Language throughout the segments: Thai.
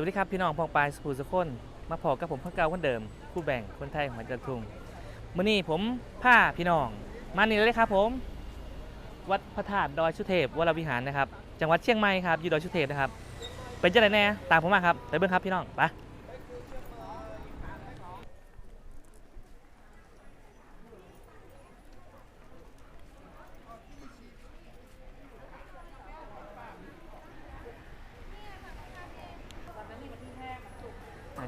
วัสดีครับพี่น้องพองปลายสกูสกคน มาพอกับผมพ่อเก่าคนเดิมผู้แบ่งคนไทยของจันทุ่งมื่อนี้ผมผ้าพี่น้อง มานี่เลยครับผม วัดพระธาตุดอยชุเทพวรวิหารนะครับ จังหวัดเชียงใหม่ครับอยู่ดอยชุเทพนะครับ เป็นจะไรแน่ตามผมมาครับไปเบิ้งครับพี่น้องไป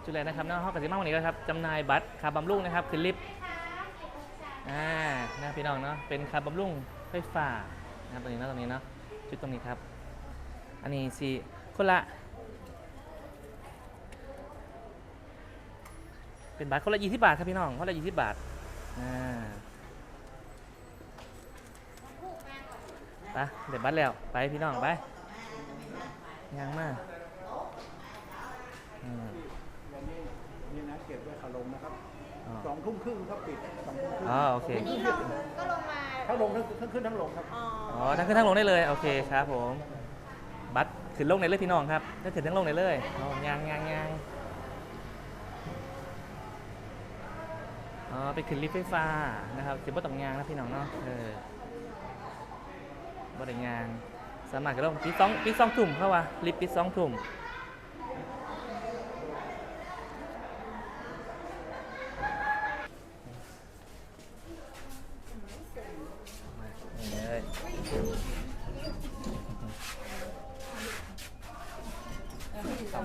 จุดแรกนะครับน้องห้องกสิมาวันนี้ก็ครับจำหน่ายบัตรคาบำรุงนะครับคือลิฟต์อ่านะพี่น้องเนาะเป็นคาบำรุงไฟฟ้านะครับตรงนี้นะตรงนี้เนาะจุดตรงนี้ครับ อันนี้สิคนละ เป็นบาทคนละยี่สิบบาทครับพี่น้องคนละยี่สิบบาทอ่าไปเดี๋ยวบัตรแล้วไปพี่น้องไปยังมากอืม วันนี้นี่นะเก็บไว้ขา ลงนะครับอ๋อ สองทุ่มครึ่งครับปิดสองทุ่มครึ่งอ๋อโอเค อันนี้ลงก็ลงมา ทั้งลงทั้งทั้งขึ้นทั้งลงครับ อ๋ออ๋อทั้งขึ้นทั้งลงได้เลยโอเคครับผม บัตรขึ้นลงในเลยพี่น้องครับถ้าขึ้นทั้งลงในเลยอ๋อยางยางยางอ๋อไปขึ้นลิฟต์ไฟฟ้านะครับคือบ่ต้องยางนะพี่น้องเนาะเออบ่ได้ยางสามารถก็ลงปีสองปีสองถุ่มเข้าว่าลิฟต์ปีสองถุ่ม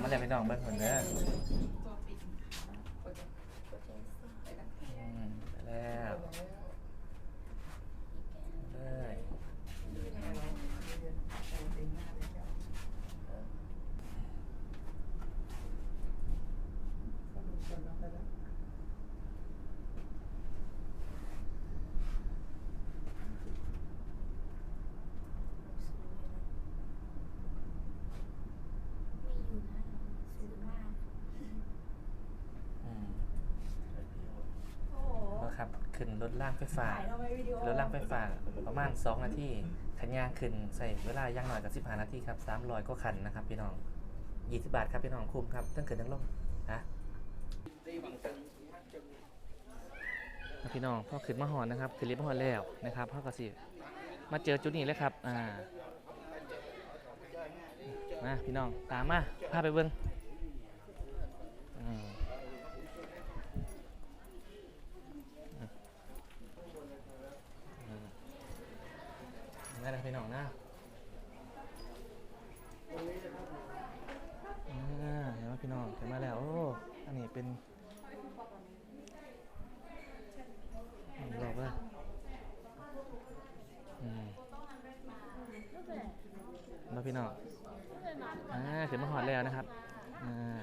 มาแล้วพี่น้องเบิ้งคนเด้อมไปแล้วเลย มีอยู่นะสูงมาก อืม โอ้โห ก็ ครับขึ้นรถล่างไฟฟ้าถ่ายทำไมวิดีโอรถล่างไฟฟ้าประมาณ 2 นาทีขันยางขึ้นใส่เวลาย่างหน่อยกับ15นาทีครับ300ก็คันนะครับพี่น้อง20บาทครับพี่น้องคุ้มครับตั้งขึ้นทั้งลงนะพี่น้องพอขึ้นมาหอนนะครับขึ้นลิฟต์มาหอนแล้วนะครับพ่อก็สิมาเจอจุดนี้เลยครับอ่ามาพี่น้องตามมาพาไปเบิ้งอืม ได้แล้วพี่น้องนะอ่าเห็นไหมพี่น้ องเห็นมาแล้ว โอ้ อันนี้เป็นบอกว่าอืมมาพี่น้องอ่าถึงมาหอดแล้วนะครับ อ่า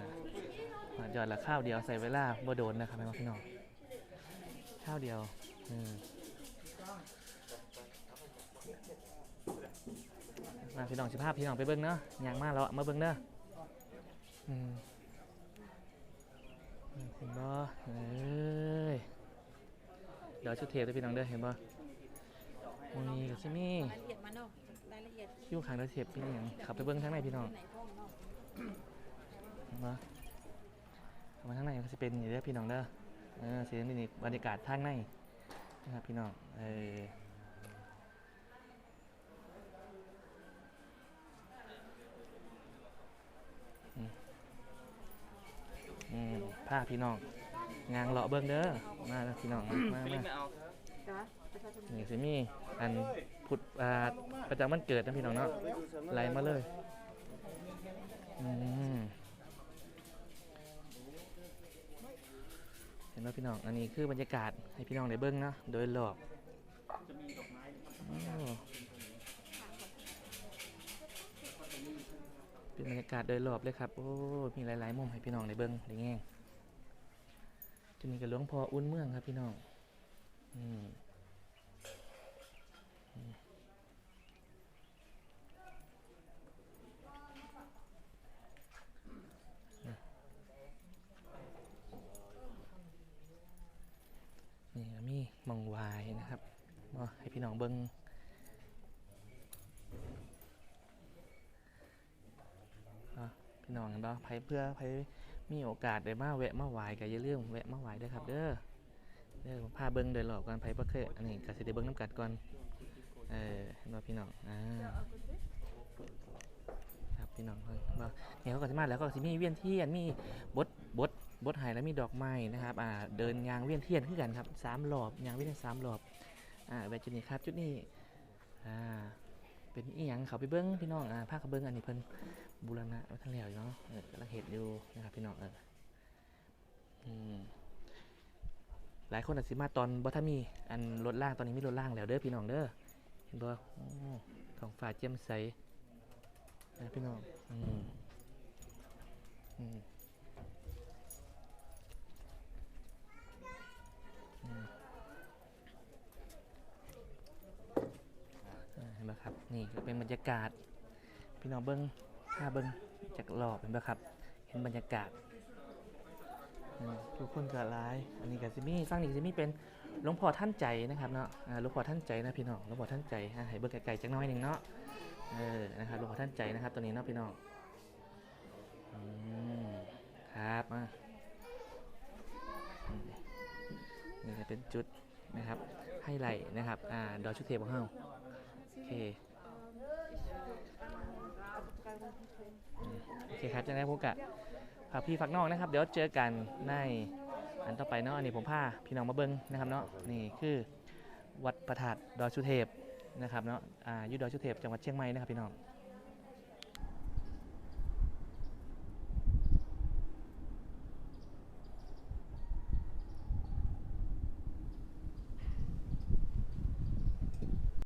หอดยอดละข้าวเดียวใส่เวลาบ่โดนนะครับพี่น้อง ข้าวเดียว อืมมาพี่น้องสิภาพพี่น้องไปเบิ้งเนาะยางมาแล้วมาเบิ้งเด้ออืม ห็นบ่เอ้ยเดี๋ยวชุดเทปด้วยพี่น้องเด้อเห็นบ่นี่ก็สิมีรายละเอียดมาเนาะรายละเอียดคิวขางเด้อเทปเป็นหยังขับไปเบิ้งทางในพี่น้องไหนพ่อมเนาะเห็นบ่ข้ามาทางในก็สิเป็นอย่างนี้เด้อพี่น้องเด้อเออสิเป็นนี่บรรยากาศทางในนะครับพี่น้องเอออืม พาพี่น้อง งางเลาะเบิ้งเด้อ มาแล้วพี่น้อง มามามาจ้ะประชาชนนี่สิมีอันพุดอ่าประจำวันเกิดนะพี่น้องเนาะไล่มาเลยอืมเห็นไหมพี่น้อง อันนี้คือบรรยากาศให้พี่น้องได้เบิ้งเนาะโดยรอบโอ้เป็นบรรยากาศโดยรอบเลยครับ โอ้ มีหลาย ๆ มุมให้พี่น้องได้เบิ้งได้แง่ง จะมีกับหลวงพ่ออุ่นเมืองครับพี่น้องอืมนี่มีมองวายนะครับมาให้พี่น้องเบิ้งพี่น้องเห็นบ่ไผเพื่อไผ มีโอกาสได้มาแวะมาไหว้ก็อย่าลืมแวะมาไหว้ด้อครับเด้อเด้อผมพาเบิ่งเดินรอบก่อนไผบ่เคยอันนี้ก็สิได้เบิ่งน้ำกัดก่อนเออเนบ่พี่น้องอ่าครับพี่น้องเพิ่นบ่เนี่ยเขาก็สิมาแล้วก็สิมีเวียนเทียนมีบดบดบดไห้แล้วมีดอกไม้นะครับอ่าเดินยางเวียนเทียนคือกันครับสามรอบยางเวียนสามรอบอ่าแบบจุดนี้ครับจุดนี้อ่าเป็นอีหยังเขาไปเบิ้งพี่น้องอ่าภาเขาเบิ้งอันนี้เพิ่น บูรณะว้ทั้งแล้วอยู่เนาะเออกำลังเห็นอยู่นะครับพี่น้องเอออืมหลายคนอาจสิมาตอนบ่ถ้ามีอันรถล่างตอนนี้มีรถล่างแล้วเด้อพี่น้องเด้อเห็นบ่โอ้ท้องฟ้าแจ่มใสนะพี่น้องอืมอืมอืมเห็นไหมครับ นี่ก็เป็นบรรยากาศ พี่น้องเบิ้ง ถ้าเบิ้งจากรอบเห็นไหมครับ เห็นบรรยากาศทุกคนก็ร้าย อันนี้ก็ซิมี่ฟังนี่ซิมี่เป็นหลวงพ่อท่านใจนะครับเนาะหลวงพ่อท่านใจนะพี่น้องหลวงพ่อท่านใจให้เบิ้งไกลๆจักน้อยหนึ่งเนาะเออนะครับหลวงพ่อท่านใจนะครับตัวนี้เนาะพี่น้องอครับอะอืมนี่ก็เป็นจุดนะครับไฮไลท์นะครับอ่าดอยชุเทพของเฮาโอเค โอเคครับจะได้พบกับฝากพี่ฝากน้องนะครับ เดี๋ยวเจอกันในอันต่อไปเนาะอันนี้ผมพาพี่น้องมาเบิ้งนะครับเนาะนี่คือวัดประทาดดอยสุเทพนะครับเนาะอ่าอยู่ดอยสุเทพจังหวัดเชียงใหม่นะครับพี่น้อง